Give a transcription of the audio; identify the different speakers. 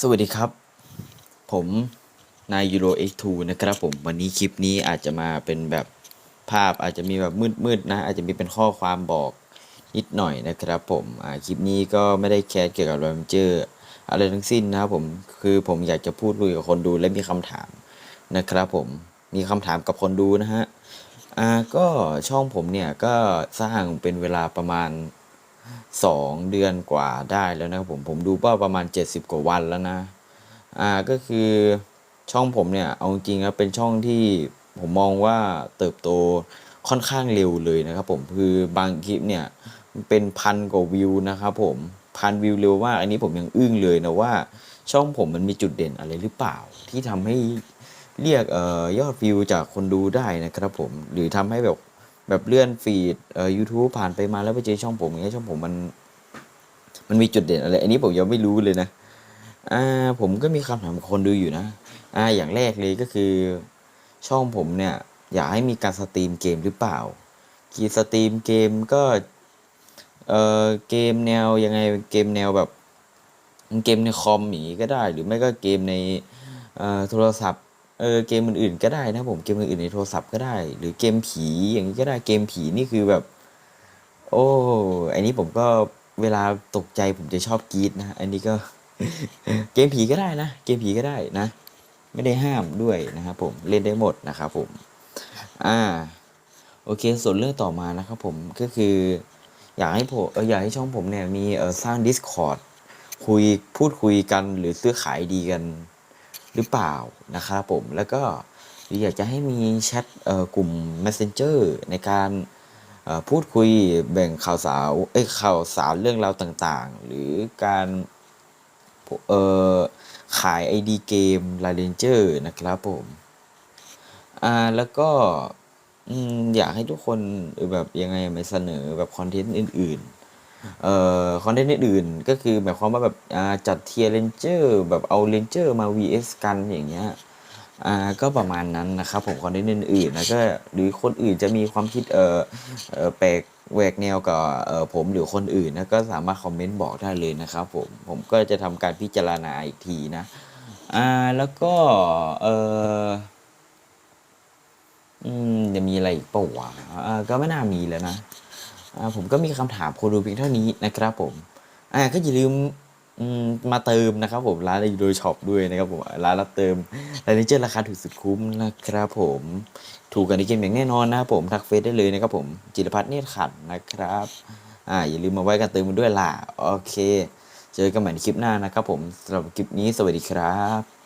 Speaker 1: สวัสดีครับ ผมนายยูโร X2 นะครับผมวันนี้คลิปนี้อาจจะมาเป็นแบบภาพอาจจะมีแบบมืดๆนะ อาจจะมีเป็นข้อความบอกนิดหน่อยนะครับผมอ่าคลิปนี้ก็ไม่ได้แคสเกี่ยวกับแรมเจอร์อะไรทั้งสิ้นนะครับผมคือผมอยากจะพูดคุยกับคนดูและมีคำถามนะครับผมมีคำถามกับคนดูนะฮะอ่าก็ช่องผมเนี่ยก็สร้างเป็นเวลาประมาณ สองเดือนกว่าได้แล้วนะครับผมผมดูว่าประมาณ 70 กว่าวันแล้วนะอ่าก็คือช่องผมเนี่ยเอาจริงๆแล้วเป็นช่องที่ผมมองว่าเติบโตค่อนข้างเร็วเลยนะครับผมคือบางคลิปเนี่ยเป็นพันกว่าวิวนะครับผมพันวิวเร็วมากอันนี้ผมยังอึ้งเลยนะว่าช่องผมมันมีจุดเด่นอะไรหรือเปล่า ที่ทำให้เรียกเอ่อยอดวิวจากคนดูได้นะครับผมหรือทำให้แบบ แบบเลื่อนฟีดเอ่อ YouTube ผ่านไปมาแล้วไปเจอช่องผมอย่างเงี้ยช่องผมมัน มันมีจุดเด่นอะไร อันนี้ผมยังไม่รู้เลยนะอ่าผมก็มีคำถามคนดูอยู่นะอ่าอย่างแรกเลยก็คือ ช่องผมเนี่ย อยากให้มีการสตรีมเกมหรือเปล่า กีสตรีมเกมก็เอ่อเกมแนวยังไงเกมแนวแบบ เกมในคอมอย่างงี้ก็ได้ หรือไม่ก็เกมในเอ่อโทรศัพท์ เออเกมอื่นๆก็ได้นะผมเกมอื่นๆในโทรศัพท์ก็ได้ หรือเกมผีอย่างนี้ก็ได้เกมผีนี่คือแบบ โอ้อันนี้ผมก็เวลาตกใจผมจะชอบกรีดนะอันนี้ก็เกมผีก็ได้นะเกมผีก็ได้นะ ไม่ได้ห้ามด้วยนะครับผมเล่นได้หมดนะครับผมอ่าโอเคส่วนเรื่องต่อมานะครับผมก็คือ อยากให้ผมอออยากให้ช่องผมเนี่ยมีเออสร้าง Discord คุยพูดคุยกันหรือซื้อขายดีกัน หรือเปล่านะครับผมแล้วก็อยากจะให้มีแชทกลุ่ม Messenger ในการพูดคุยแบ่งข่าวสารเอ้ยข่าวสารเรื่องราวต่างๆ หรือการเอ่อขาย ID เกม l i เ e n g e r นะครับผมอ่าแล้วก็อยากให้ทุกคนแบบยังไงมาเสนอแบบคอนเทนต์อื่น ๆ คอนเทนต์อื่นๆก็คือหมายความว่าแบบจัดเทียร์เรนเจอร์แบบเอาเรนเจอร์มา vs กันอย่างเงี้ยก็ประมาณนั้นนะครับผมคอนเทนต์อื่นๆนะก็หรือคนอื่นจะมีความคิดเออแปลกแหวกแนวกับผมหรือคนอื่นนะก็สามารถคอมเมนต์บอกได้เลยนะครับผมผมก็จะทำการพิจารณาอีกทีนะอ่าแล้วก็เอออืมจะมีอะไรอีกเปล่าวะอ่าก็ไม่น่ามีแล้วนะ ผมก็มีคำถามคนดูเพียงเท่านี้นะครับผมอ่าก็อย่าลืมมาเติมนะครับผมร้านในโดยช็อปด้วยนะครับผมร้านรับเติมรายเจอร์ราคาถูกสุดคุ้มนะครับผมถูกกันในเกมอย่างแน่นอนนะครับผมทักเฟซได้เลยนะครับผมจิรพัฒน์เนตรขันนะครับอ่าอย่าลืมมาไว้กันเติมกันด้วยล่ะโอเค เจอกันใหม่ในคลิปหน้านะครับผมสำหรับคลิปนี้สวัสดีครับ